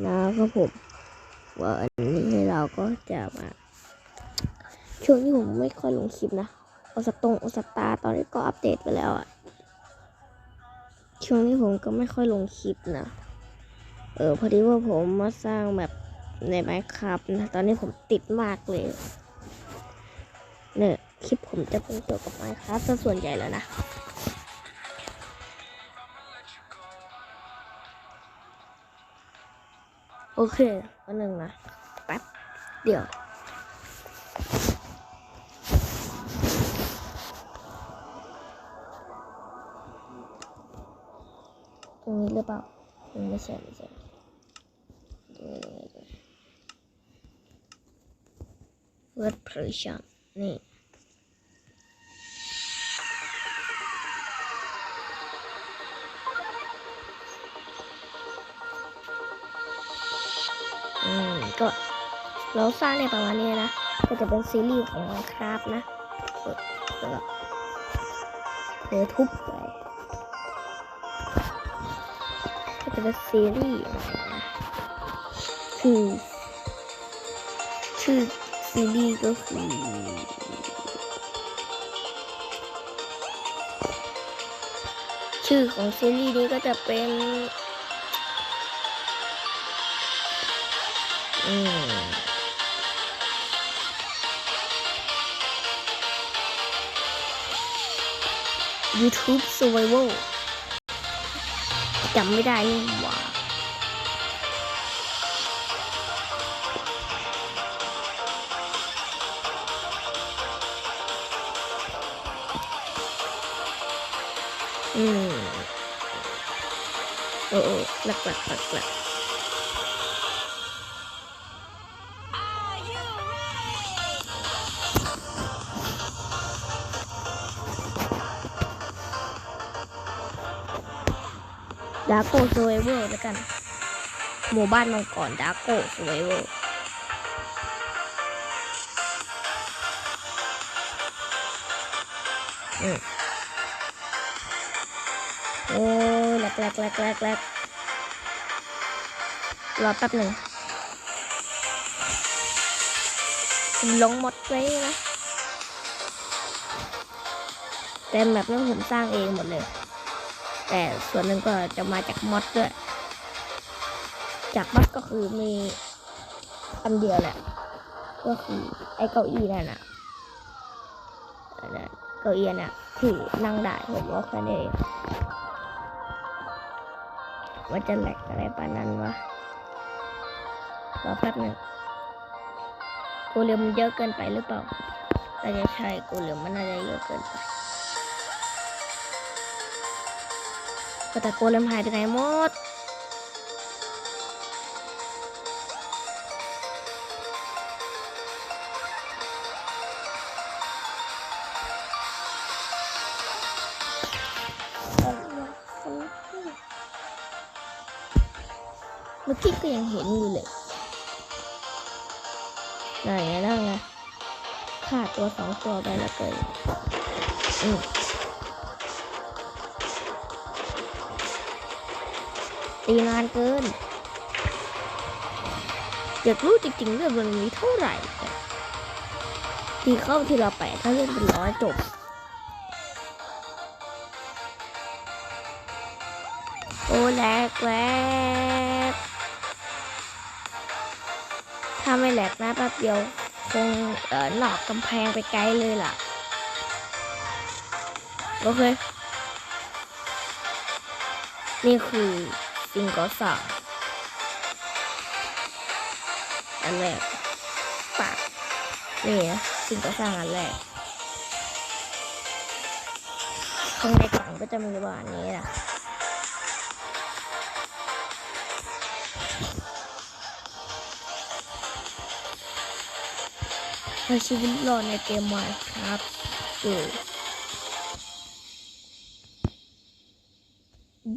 นะครับผมวันนี้เราก็จะมาช่วงนี้ผมไม่ค่อยลงคลิปนะโอสตงโอสตาตอนนี้ก็อัปเดตไปแล้วอะช่วงนี้ผมก็ไม่ค่อยลงคลิปนะเออพอดีว่าผมมาสร้างแบบในไมค์ครับนะตอนนี้ผมติดมากเลย เนี่ยคลิปผมจะเป็นเกี่ยวกับไมครับซะส่วนใหญ่แล้วนะ โอเควันหนึ่งนะแป๊บเดี๋ยวตรงนี้หรือเปล่าไม่ใช่ไม่ใช่เวิร์ดเพรสชันนี่ เราสร้างในประมาณนี้นะ ก็จะเป็นซีรีส์ของคราฟนะเออแล้วก็เธอทุบไปก็จะเป็นซีรีส์นะคือชื่อซีรีส์ก็คือชื่อของซีรีส์นี้ก็จะเป็นอืม YouTube Survival จำไม่ได้นี่หว่าอืมโอ้โอ้หลักหลักหลักหลัก ดาโกสเวเวอร์แล้วกันหมู่บ้านมังกรดาโกสเวเวอร์อืมโอ้ยแหลกแหลกแหลกแลกแลกรอแป๊บหนึ่งลงหมดเลยนะแต่แบบนั้นผมสร้างเองหมดเลย แต่ส่วนหนึ่งก็จะมาจากมอดด้วย จากมอดก็คือมีอันเดียวแหละก็คือไอ้เก้าอี้นั่นน่ะเก้าอี้น่ะที่นั่งได้ผมว่าแค่นี้ว่าจะแหลกอะไรปานนั้นวะรอแป๊บหนึ่งกูเรียมมันเยอะเกินไปหรือเปล่าน่าจะใช่กูเรียมมันน่าจะเยอะเกินไป ก็แต่โกเลมหายไปไหนหมดเมื่อกี้ก็ยังเห็นอยู่เลยไหนอะนั่งไงขาดตัวสองตัวไปแล้วเกินอืม ตีนานเกิน อยากรู้จริงๆเรื่องมันมีเท่าไหร่ตีเข้าทีละแปดถ้าเล่นเป็นร้อยจบโอ้แหลกแหลกถ้าไม่แหลกนะแป๊บเดียว คงเออหนอกกำแพงไปไกลเลยล่ะ โอเค นี่คือ สิ่งก่อสร้างอันแรกปากนี่นะสิ่งก่อสร้างอันแรกข้างในกล่องก็จะมีว่าอันนี้นะใช้ชีวิตรอดในเกมไมค์ครับด้วย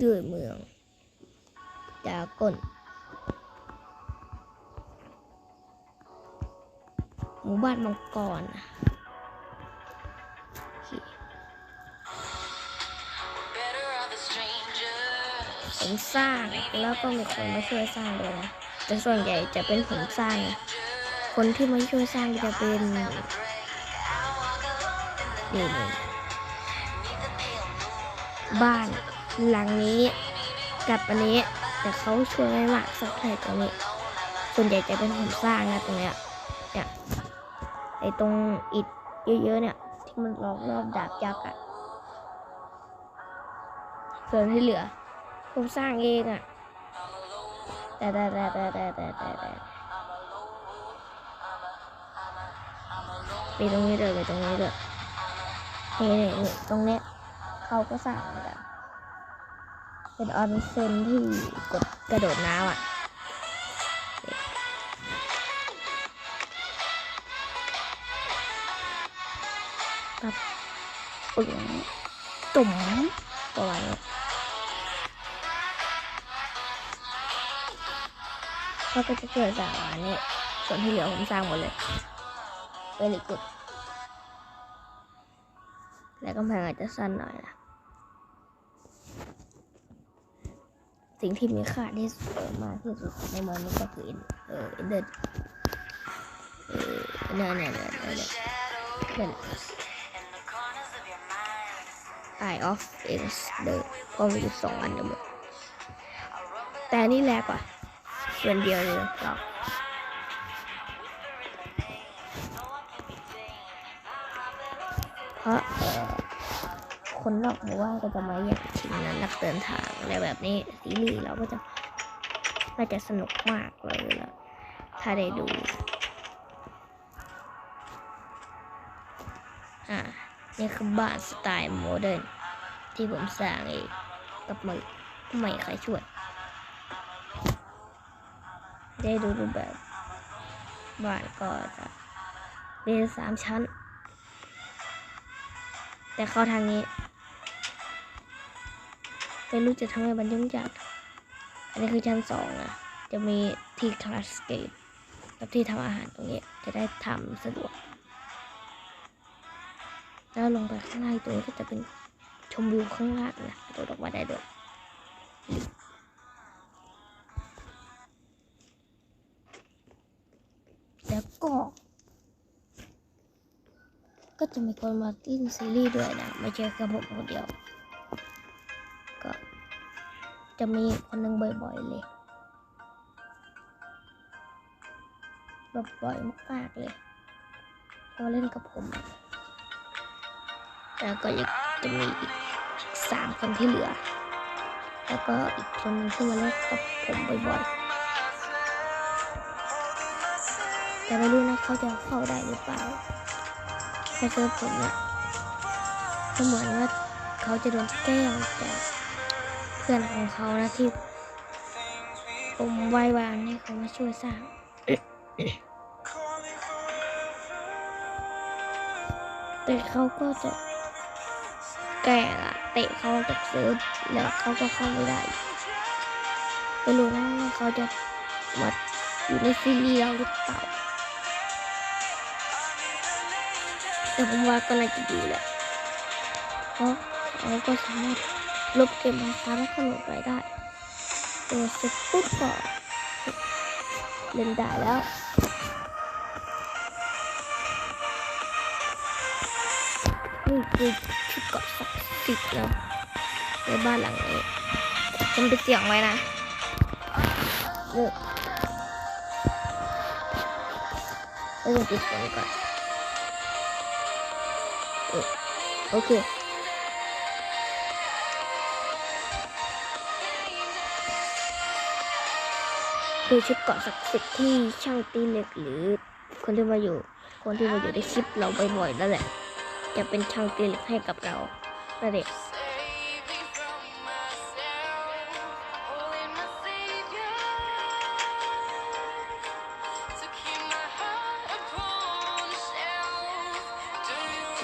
ด้วยเมือง ดราก้นหมู่บ้านมังกรนะโอเค Better are the strangers. ผมสร้างแล้วก็มีคนมาช่วยสร้างด้วยนะแต่ส่วนใหญ่จะเป็นผมสร้างนะคนที่มาช่วยสร้างจะเป็นนี่นี่บ้านหลังนี้กับอันนี้ แต่เขาช่วยไม่มากสักเท่าไหร่ตรงนี้ ส่วนใหญ่จะเป็นหุ่นสร้างนะตรงเนี้ยเนี่ยไอตรงอิดเยอะๆเนี่ยที่มันล้อมรอบดาบยักษ์อะส่วนที่เหลือผมสร้างเองอะแต่แต่แต่แต่แต่แต่แต่ไปตรงนี้เลยไปตรงนี้เลยเฮ่นี่ตรงเนี้ยเขาก็สร้างเหมือนกั เป็นออนเซ็นที่กดกระโดดน้ำอะกับอึ๋งจุ๋มประมาณนี้เขาก็จะเกิดจากอันนี้ส่วนที่เหลือผมสร้างหมดเลยเวลิกุดและกำแพงอาจจะสั้นหน่อยนะ สิ่งที่มีค่าที่สุดมากที่สุดในมอนนี้ก็คือเออเดินเอออเนี่ยเนี่ยเนี่ยเนี่นี่ยเนี่ย Eye of Ends เดินก็มีอยู่สองอันเดิมแต่นี่แรกกว่าส่วนเดียวเลยครับ คนนอกหมู่บ้านก็จะมาแย่งชิงนั้นนักเดินทางอะไรแบบนี้ซีรีส์เราก็จะน่าจะสนุกมากเลยล่ะถ้าได้ดู อ่า นี่คือบ้านสไตล์โมเดิร์นที่ผมสร้างเองกับมือไม่ใครช่วย ได้ดูรูปแบบ บ้านก็จะเป็นสามชั้น แต่เข้าทางนี้ ไม่รู้จะทำให้มันยุ่งยากอันนี้คือชั้นสองนะจะมีที่คลาสเกตกับที่ทำอาหารตรงนี้จะได้ทำสะดวก แล้วลงไปข้างล่างตรงนี้ก็จะเป็นชมวิวข้างล่างนะโดดออกมาได้ด้วยแล้วก็ ก็จะมีคนมาเล่นซีรีส์ด้วยนะ ไม่ใช่แค่ผมคนเดียว จะมีคนหนึ่งบ่อยๆเลยแบบบ่อยมากๆเลยเขาเล่นกับผม แล้วก็ยังจะมีอีกสามคนที่เหลือ แล้วก็อีกคนหนึงที่มาเล่นกับผมบ่อยๆ แต่ไม่รู้นะเขาจะเข้าได้หรือเปล่าแค่เจอผมเนี่ยก็เหมือนว่าเขาจะโดนแกล้งจากเพื่อนของเขานะที่ผมไหว้วานให้เขามาช่วยสร้างแต่เขาก็จะแกล้งอะเตะเขาจากเซิร์ฟแล้วเขาก็เข้าไม่ได้ไม่รู้นะว่าเขาจะมาอยู่ในซีรีส์เราหรือเปล่าแต่ผมว่าก็น่าจะดีแหละเพราะเขาก็สามารถ ลบเกมของเขาแล้วก็โหลดไปได้ตัวเสร็จปุ๊บก็เล่นได้แล้วนี่คือชุดเกาะศักดิ์สิทธิ์แล้วในบ้านหลังนี้ผมจะเสียงไว้นะเลิกเลิกปิดก่อนเออโอเค คือชุดเกาะศักดิ์สิทธิ์ที่ช่างตีเหล็กหรือคนที่มาอยู่ คนที่มาอยู่ในคลิปเราบ่อยๆนั่นแหละ จะเป็นช่างตีเหล็กให้กับเรานั่นเอง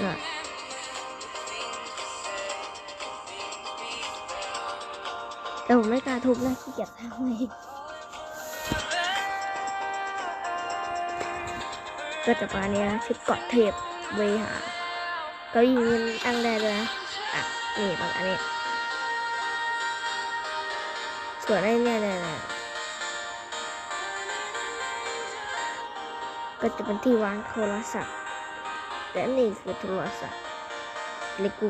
นะแต่ผมไม่กล้าทุบนะขี้เกียจทำเอง ก็จะประมาณนี้นะชุดเกาะเทปเวหาเก็ยิงนตั้งได้เลยนะอะนี่ประมาณนี้ส่วนไอ้เนี่ยเนี่ยเนี่ยก็จะเป็นที่วางโทรศัพท์และนี่คือโทรศัพท์เลกู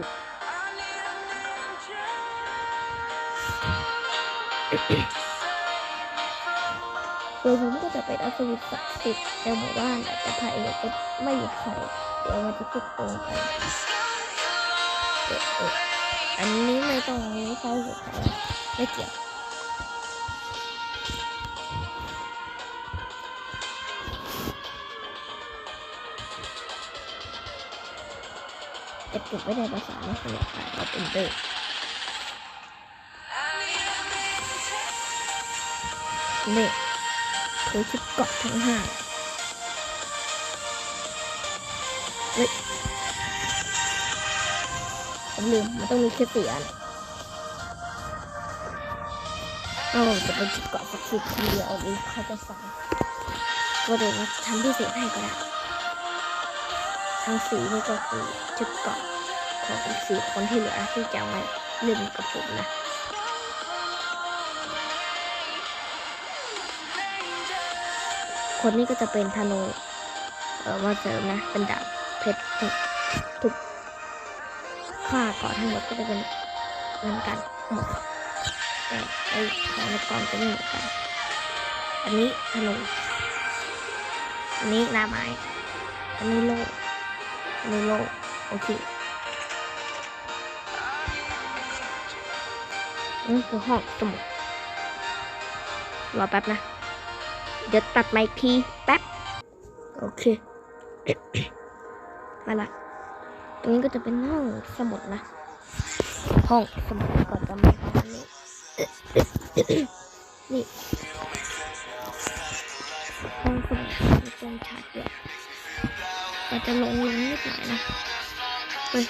โดยผมก็จะเป็นอัศวินศักดิ์สิทธิ์ในหมู่บ้านแต่พระเอกก็ไม่มีใครเดี๋ยวมันจะพูดตรงกันอันนี้ไม่ต้องไม่ใช่สุดท้ายไม่เกี่ยวจะเก็บไว้ในภาษาไม่สนุกค่ะเราเป็นเดอร์ คือชุดเกาะทั้งห้าเฮ้ยผมลืม มันต้องมีแค่สี่อันเอาจะเป็นชุดเกาะสักสิบทีเดียวหรือเขาจะสั่งก็เดี๋ยวทำพิเศษให้ก็ได้ทั้งสีนี่ก็คือชุดเกาะของอีกสี่คนที่เหลือที่จะมาเล่นกับผมนะ คนนี้ก็จะเป็นธนูเออมาเสริมนะ เป็นดาบเพชรทุกทุกค่ากาะทั้งหมดก็จะเป็นเหมือนกันหมดแต่ไอของในกองจะไม่เหมือนกัน อันนี้ธนูอันนี้หน้าไม้อันนี้โล่ในนี้โลกโอเคนี่คือห้องสมุดรอแป๊บนะ เดี๋ยวตัดไมค์ที แป๊บ โอเคมาละตรงนี้ก็จะเป็นห้องสมุดนะ ห้องสมุดก่อนจะมาตอนนี้นี่ห้องสมุดมีตรงฉากด้วยก็จะลงลงนิดหน่อยนะ เฮ้ย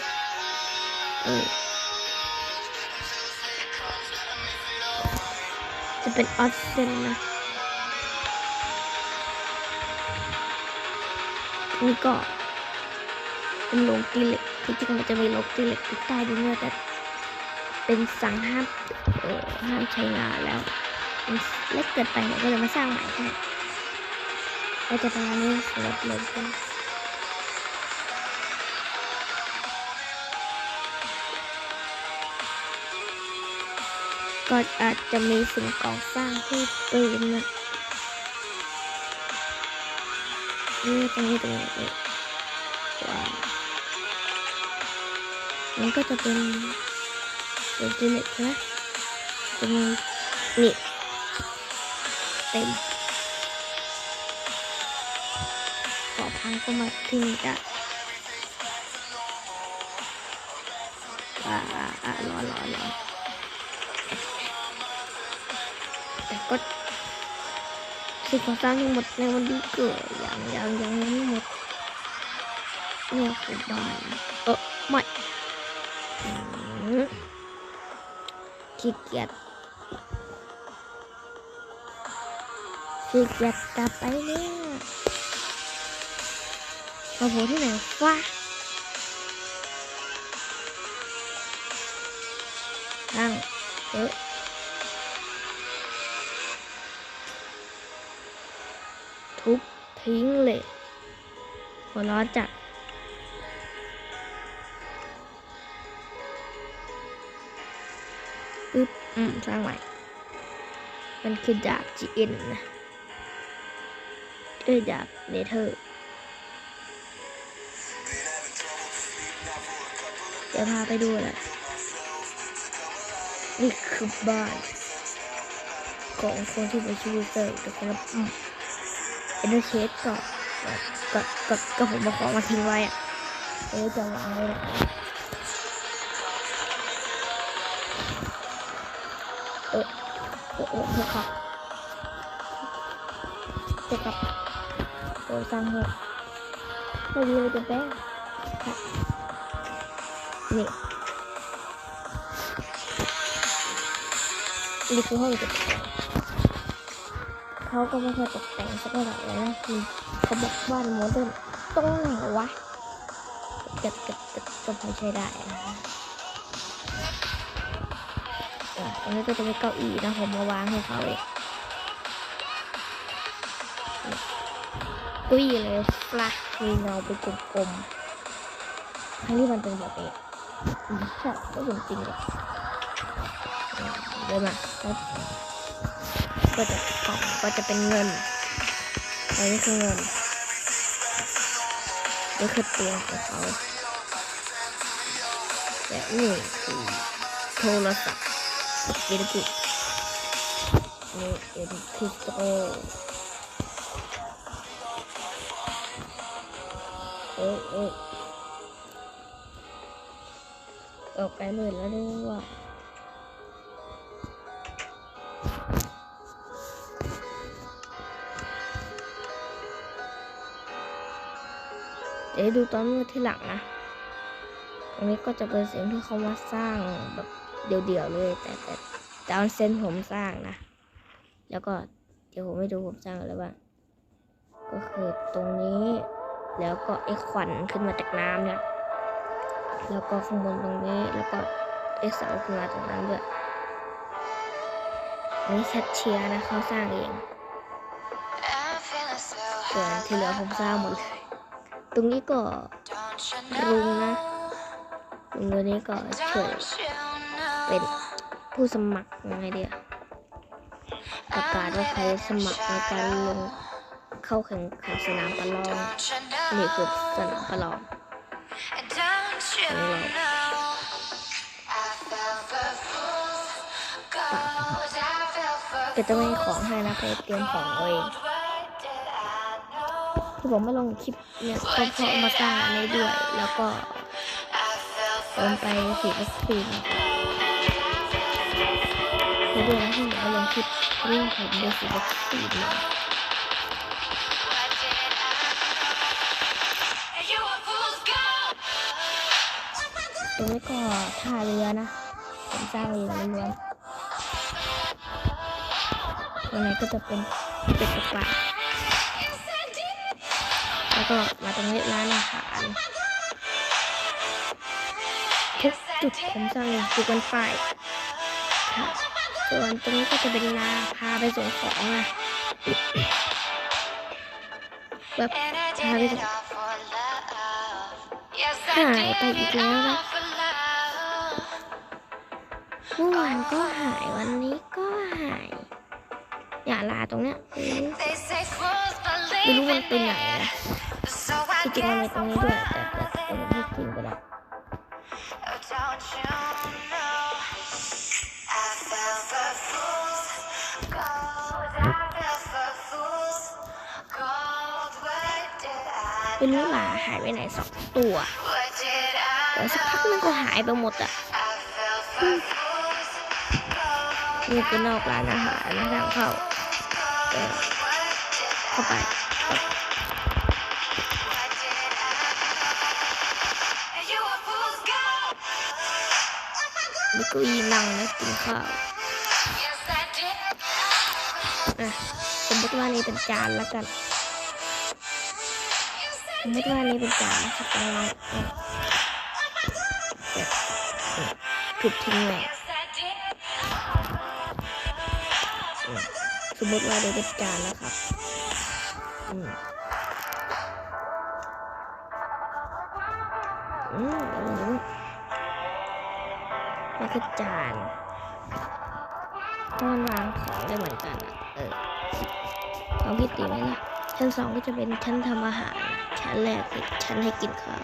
เออจะเป็นออสเซนนะ นี่ก็เป็นโรงตีเหล็กที่จริงมันจะมีโรงตีเหล็กอยู่ใต้ดินเนี่ยแต่เป็นสั่งห้ามเออห้ามใช้งานแล้วมันเล็กเกินไปเนี่ยก็เลยมาสร้างใหม่ให้ก็จะประมาณนี้สำหรับโรงตีก็อาจจะมีสิ่งก่อสร้างที่ปืนนะ นี่ตรงนี้ตรงนี้ว้าวมันก็จะเป็นเป็นจิเล็กนะจะมีนี่เต็มขอพังก็มาที่นี่ได้อ่าอ่าอ่ารอรอรอแต่ก็สิ่งก่อสร้างทั้งหมดในวันนี้เกิดอย่างอนร้อนแต่กี ยจขี้เกียจกลับไปเนี่ยมาโผล่ที่ไหนวะนั่งเอ๊ะทุบ ทิ้งเลยหัวร้อนจัดอึ๊บอืมสร้างใหม่ มันคือดาบ GN นะเอ้ยดาบเนเธอร์เดี๋ยวพาไปดูแหละนี่คือบ้าน ของคนที่เป็นชูเซอร์นะครับอืม เอ็นเตอร์เคสก็ก็ก็ก็ผมมาขอมาทิ้งไว้อะเออจะวางไว้นะเออเออเออเออครับเจะกับโอ้ตังเหอะไม่ดีเลยจะแป้งค่ะนี่นี่คือห้องเก็บของ เขาก็ไม่เคยตกแต่งสักเท่าไหร่เลยนะคือเขาบอกบ้านโมเดิร์นต้องไหนวะก็ก็ก็ก็พอใช้ได้นะอะอันนี้ก็จะเป็นเก้าอี้นะผมมาวางให้เขาเองกุ้ยเลยฟลักมีเงาเป็นกลมๆทั้งที่มันเป็นแบบนี้อืมใช่ก็จริงๆเลยเดินมาแล้ว ก็จะกล่องก็จะเป็นเงินอันนี้คือเงินนี่คือเตียงของเขาและนี่คือโทรศัพท์เอลิกินี่เอ็นคริสโตเอ้ยเอ้ออกไปเลยแล้วด้วยว่า ดี๋ยวดูตอนมืดที่หลังนะ ตรงนี้ก็จะเป็นเสียงที่เขามาสร้างแบบเดี่ยวๆเลย แต่แต่แต่เอาเซนผมสร้างนะ แล้วก็เดี๋ยวผมไม่ดูผมสร้างอะไรบ้าง ก็คือตรงนี้ แล้วก็ไอ้ขวัญขึ้นมาจากน้ำเนี่ย แล้วก็ข้างบนตรงนี้ แล้วก็ไอ้เสาขึ้นมาตรงนั้นด้วยอันนี้แคทเชียร์นะเขาสร้างเองส่วนที่เหลือผมสร้างหมดเลย ตรงนี้ก็รุงนะลุงตัวนี้ก็เฉยเป็นผู้สมัครยังไงเดียประกาศว่าใครสมัครในการลงเข้าแข่งขันสนามประลองนี่คือสนามประลองก็จะไม่ของให้นะไปเตรียมของเอาเอง ที่ผมไม่ลงคลิปเนี่ยก็เพราะมาสร้างอันนี้ด้วย แล้วก็เติมไปฉีดวัคซีนไปด้วยนะที่ผมไม่ลงคลิปเรื่องผมไปฉีดวัคซีนมาตรงนี้ก็ท่าเรือนะผมสร้างเองล้วนตรงนี้ก็จะเป็นเป็ดกระป๋า แล้วก็มาตรงนี้ร้านอาหารทุกจุดผมสร้างเองทุกวันไปายค่ะส่วนตรงนี้ก็จะเป็นนาพาไปส่งของนะแบบพาไปส่งหายไปอีกแล้วนะเมื่อวานก็หายวันนี้ก็หาย อย่าลาตรงเนี้ยไม่รู้ไม่รู้มันไปไหนนะที่ จริงมันมีตรงนี้ด้วยแต่แต่ผมไม่ทิ้งไปแล้วไม่รู้หมาหายไปไหนสองตัวเดี๋ยวสักพักมันก็หายไปหมดอะนี่คือนอกร้านอาหารทางเข้าเข้าไป เก้าอี้นั่งนะกินข้าวอะสมมติว่านี่เป็นจานแล้วกันสมมติว่านี่เป็นจานนะครับตรงนี้เนี่ยแบบเนี่ยถูกทิ้งเลยอืมสมมติว่านี่เป็นจานนะครับ คือจานก็วางของได้เหมือนกันอะเออลองพี่ตีไหมล่ะ ชั้นสองก็จะเป็นชั้นทำอาหาร ชั้นแรกคือชั้นให้กินข้าว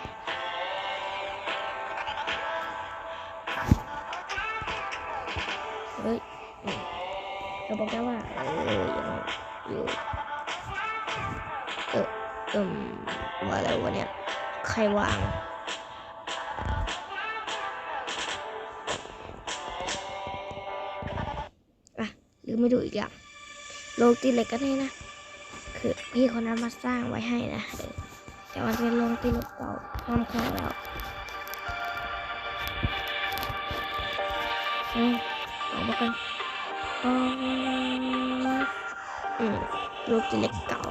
เฮ้ยเราบอกได้ว่าเออยังอยู่เออเอมว่าอะไรวะเนี่ย ใครวาง ไม่ดูอีกอย่างโลตีเหล็กกันให้นะ คือพี่คนนั้นมาสร้างไว้ให้นะแต่มันเป็นโลงตีเหล็กเก่าห้ามเข้าแล้วอืมออกมากันอืมโลงตีเหล็กเก่า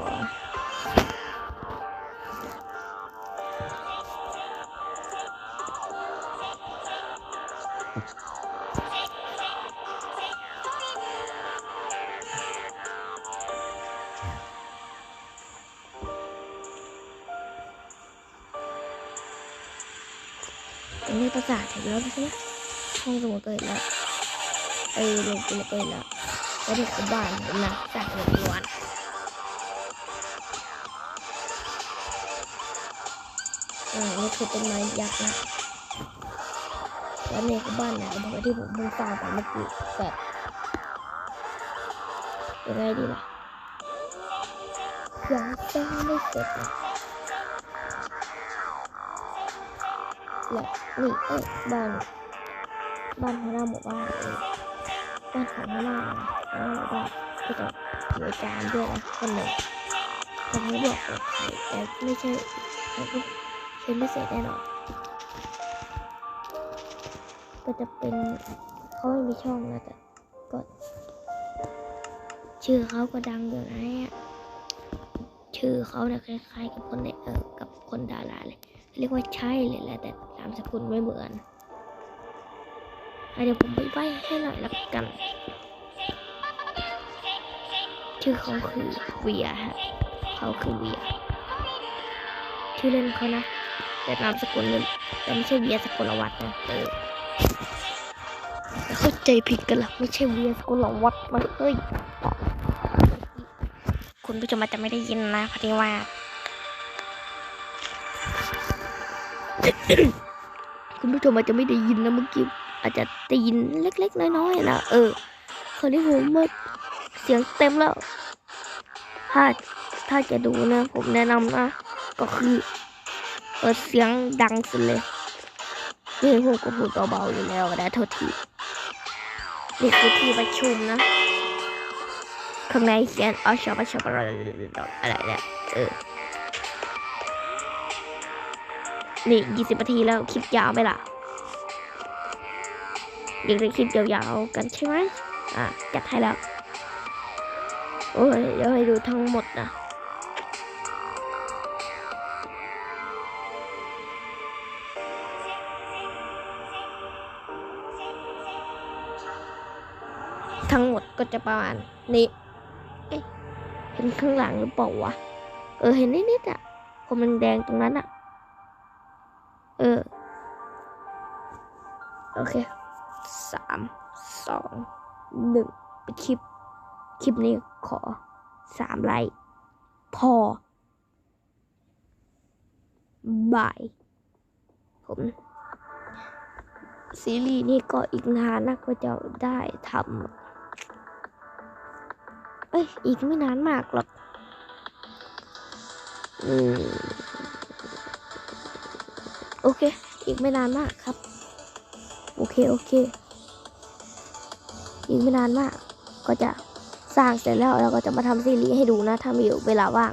รงนี้ปแล้วใช่ไหมห้องสมุดก็เห็นแล้วเออลงไปเลยก็เห็นแล้วแล้วนี่คือบ้านผมนะจากหนึ่งวันอ่านี่คือต้นไม้ยักษ์นะแล้วนี่คือบ้านไหนบอกว่าที่ผมเพิ่งสร้างไปเมื่อกี้แบบยังไงดีล่ะยังสร้างไม่เสร็จ และนี่เอ้ยบ้านบ้านหัวหน้าหมู่บ้านเองบ้านของหัวหน้าหัวหน้าหมู่บ้านก็จะมีอาจารย์ด้วยนะคนหนึ่งผมไม่บอกว่าใคแต่ไม่ใช่เขาก็เขียนไม่เสร็จแน่นอนก็จะเป็นเขาไม่มีช่องนะแต่ก็ชื่อเขาก็ดังอยู่นะเนี่ยชื่อเขาเนี่ยคล้ายๆกับคนในเออกับคนดาราเลย เรียกว่าใช่เลยแหละแต่ามสกุลไม่เหมือนอเดี๋ยวผมไปใบให้หน่อยละกัน ชื่อเขาคือเวียฮะเขาคือเวียชื่อเล่นเขานะแต่นามสกุลแต่ไม่ใช่เวียสกุลวัฒน์นะเออเข้าใจผิดกันละไม่ใช่เวียสกุลวัฒน์นเฮ้ยคุณผู้ชมอาจจะไม่ได้ยินนะพอดีว่า ผู้ชมอาจจะไม่ได้ยินนะเมื่อกี้อาจจะได้ยินเล็กๆน้อยๆนะเออคราวนี้ผมว่าเสียงเต็มแล้ว ถ้าถ้าจะดูนะผมแนะนำนะก็คือเปิดเสียงดังสุดเลยนี่ผมก็พูดเบาๆอยู่แล้วนะโทษทีนี่คือที่ประชุมนะข้างในเขียนอชบชบอะไรเนี่ยเออ นี่ยี่สิบนาทีแล้วคลิปยาวไหมล่ะอยากได้คลิปยาวๆกันใช่ไหมอะจัดให้แล้วโอ้ยเดี๋ยวให้ดูทั้งหมดนะทั้งหมดก็จะประมาณนี้เอ๊ะเห็นข้างหลังหรือเปล่าวะ เออเห็นนิดๆอะผมมันแดงตรงนั้นอะ โอเคสามสองหนึ่งไปคลิป คลิปนี้ขอสามไลค์พอ บาย ผม ซีรีส์นี้ก็อีกนานนะก็จะได้ทำเอ้ย อีกไม่นานมากหรอก อืม โอเค อีกไม่นานมากครับ โอเคโอเคอีกไม่นานมาก ก็จะสร้างเสร็จแล้วเราก็จะมาทำซีรีส์ให้ดูนะ ถ้ามีเวลาว่าง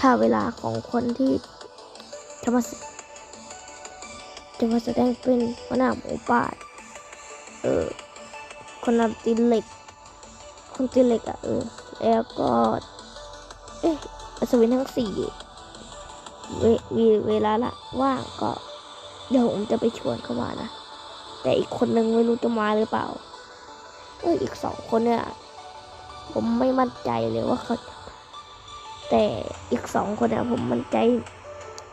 ถ้าเวลาของคนที่จะมาจะมาแสดงเป็นหัวหน้าหมูป่านเออ คนนำตีเหล็ก คนตีเหล็กอะเออ แล้วก็ เอ๊ะอัศวินทั้งสี่เวมีเวลาละว่างก็ เดี๋ยวผมจะไปชวนเข้ามานะ แต่อีกคนนึงไม่รู้จะมาหรือเปล่า เอออีกสองคนเนี่ย ผมไม่มั่นใจเลยว่าเขาแต่อีกสองคนเนี่ยผมมั่นใจ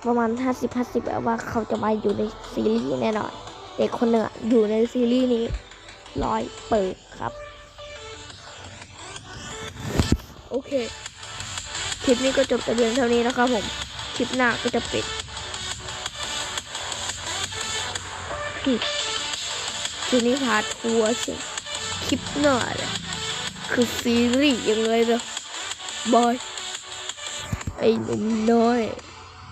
ประมาณห้าสิบห้าสิบแบบว่าเขาจะมาอยู่ในซีรีส์แน่นอนเด็กคนหนึ่งอะอยู่ในซีรีส์นี้ร้อยเปิดครับ โอเค คลิปนี้ก็จบแต่เพียงเท่านี้นะครับผม คลิปหน้าก็จะปิด คลิปคลิปนี้พาทัวร์สิคลิปหน้าเลยคือซีรีส์ยังไงนะบอย ไอ้หนุ่มน้อย